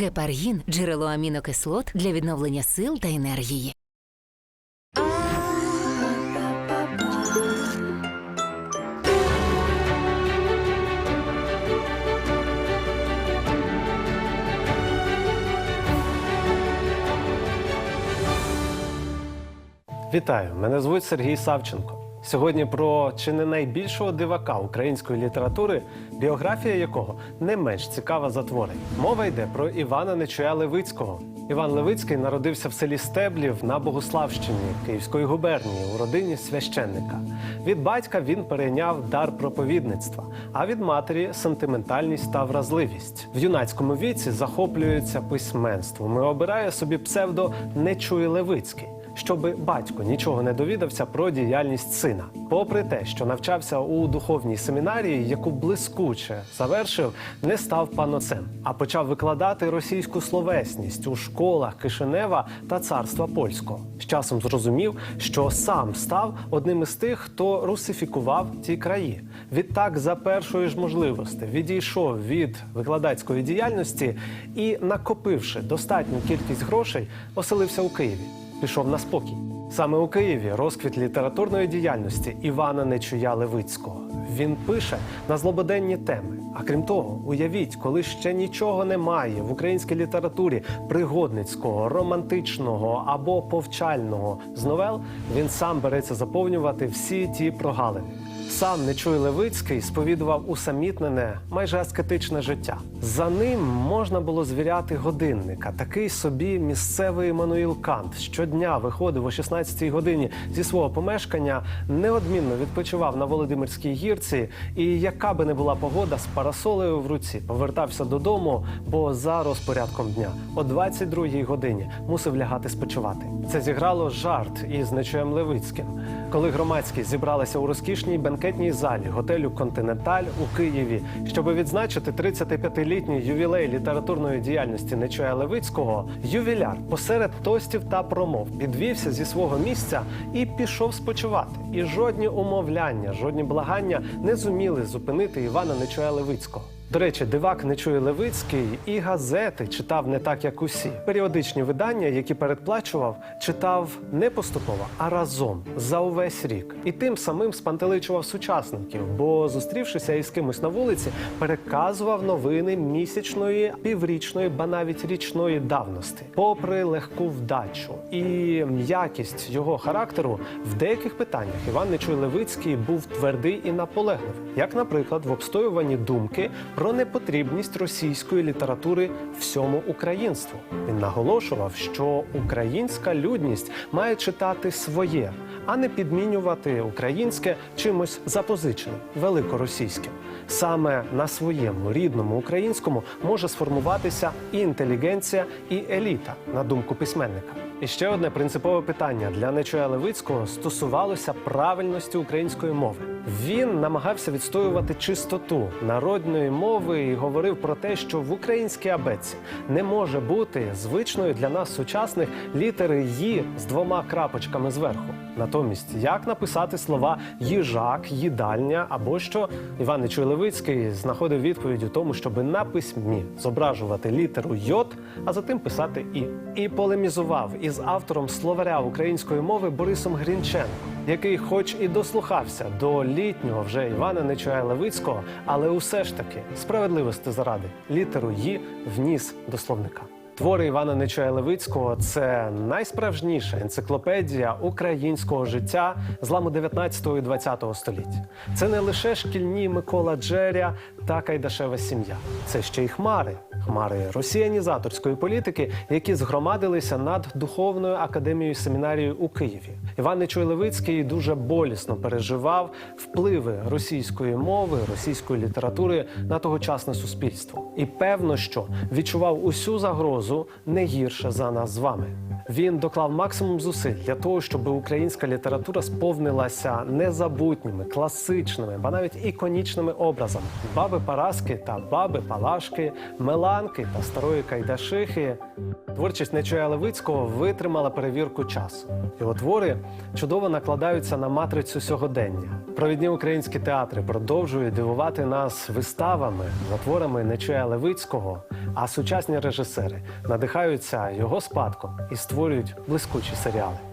Гепаргін джерело амінокислот для відновлення сил та енергії. Вітаю! Мене звуть Сергій Савченко. Сьогодні про чи не найбільшого дивака української літератури, біографія якого не менш цікава за твори. Мова йде про Івана Нечуя Левицького. Іван Левицький народився в селі Стеблів на Богославщині Київської губернії у родині священника. Від батька він перейняв дар проповідництва, а від матері сентиментальність та вразливість. В юнацькому віці захоплюється письменством і обирає собі псевдо Нечуй Левицький щоби батько нічого не довідався про діяльність сина. Попри те, що навчався у духовній семінарії, яку блискуче завершив, не став паноцем, а почав викладати російську словесність у школах Кишинева та царства польського. З часом зрозумів, що сам став одним із тих, хто русифікував ті краї. Відтак, за першої ж можливості, відійшов від викладацької діяльності і, накопивши достатню кількість грошей, оселився у Києві пішов на спокій. Саме у Києві розквіт літературної діяльності Івана Нечуя Левицького. Він пише на злободенні теми. А крім того, уявіть, коли ще нічого немає в українській літературі пригодницького, романтичного або повчального з новел, він сам береться заповнювати всі ті прогалини. Сам Нечуй Левицький сповідував усамітнене, майже аскетичне життя. За ним можна було звіряти годинника. Такий собі місцевий Еммануїл Кант щодня виходив о 16-й годині зі свого помешкання, неодмінно відпочивав на Володимирській гірці, і яка би не була погода з парасолею в руці, повертався додому, бо за розпорядком дня о 22-й годині мусив лягати спочивати. Це зіграло жарт із Нечуєм Левицьким, коли громадські зібралися у розкішній бенкетній залі готелю Континенталь у Києві, щоб відзначити 35-літній ювілей літературної діяльності Нечуя Левицького, ювіляр посеред тостів та промов підвівся зі свого місця і пішов спочивати. І жодні умовляння, жодні благання не зуміли зупинити Івана Нечуя Левицького. До речі, дивак Нечуй Левицький і газети читав не так, як усі. Періодичні видання, які передплачував, читав не поступово, а разом за увесь рік. І тим самим спантеличував сучасників, бо, зустрівшися із кимось на вулиці, переказував новини місячної, піврічної, ба навіть річної давності. Попри легку вдачу і м'якість його характеру, в деяких питаннях Іван Нечуй Левицький був твердий і наполегливий, як, наприклад, в обстоюванні думки про непотрібність російської літератури всьому українству. Він наголошував, що українська людність має читати своє, а не підмінювати українське чимось запозиченим, великоросійським. Саме на своєму рідному українському може сформуватися і інтелігенція, і еліта, на думку письменника. І ще одне принципове питання для Нечуя Левицького стосувалося правильності української мови. Він намагався відстоювати чистоту народної мови і говорив про те, що в українській абетці не може бути звичною для нас сучасних літери «ї» з двома крапочками зверху. Натомість, як написати слова їжак, їдальня або що Іван Нечуй Левицький знаходив відповідь у тому, щоб на письмі зображувати літеру йод, а затим писати і. І полемізував із автором словаря української мови Борисом Грінченко, який, хоч і дослухався до літнього вже Івана Нечуя Левицького, але усе ж таки справедливості заради літеру «ї» вніс до словника. Твори Івана Нечуя Левицького це найсправжніша енциклопедія українського життя зламу 19 і 20 століття. Це не лише шкільні Микола Джеря та Кайдашева сім'я. Це ще й хмари, хмари росіянізаторської політики, які згромадилися над духовною академією семінарією у Києві. Іван Нечуй Левицький дуже болісно переживав впливи російської мови, російської літератури на тогочасне суспільство. І певно, що відчував усю загрозу не гірше за нас з вами. Він доклав максимум зусиль для того, щоб українська література сповнилася незабутніми, класичними, ба навіть іконічними образами: баби Параски та баби Палашки, Меланки та старої Кайдашихи. Творчість Нечуя Левицького витримала перевірку часу. Його твори чудово накладаються на матрицю сьогодення. Провідні українські театри продовжують дивувати нас виставами, за творами Нечуя Левицького, а сучасні режисери надихаються його спадком і створюють блискучі серіали.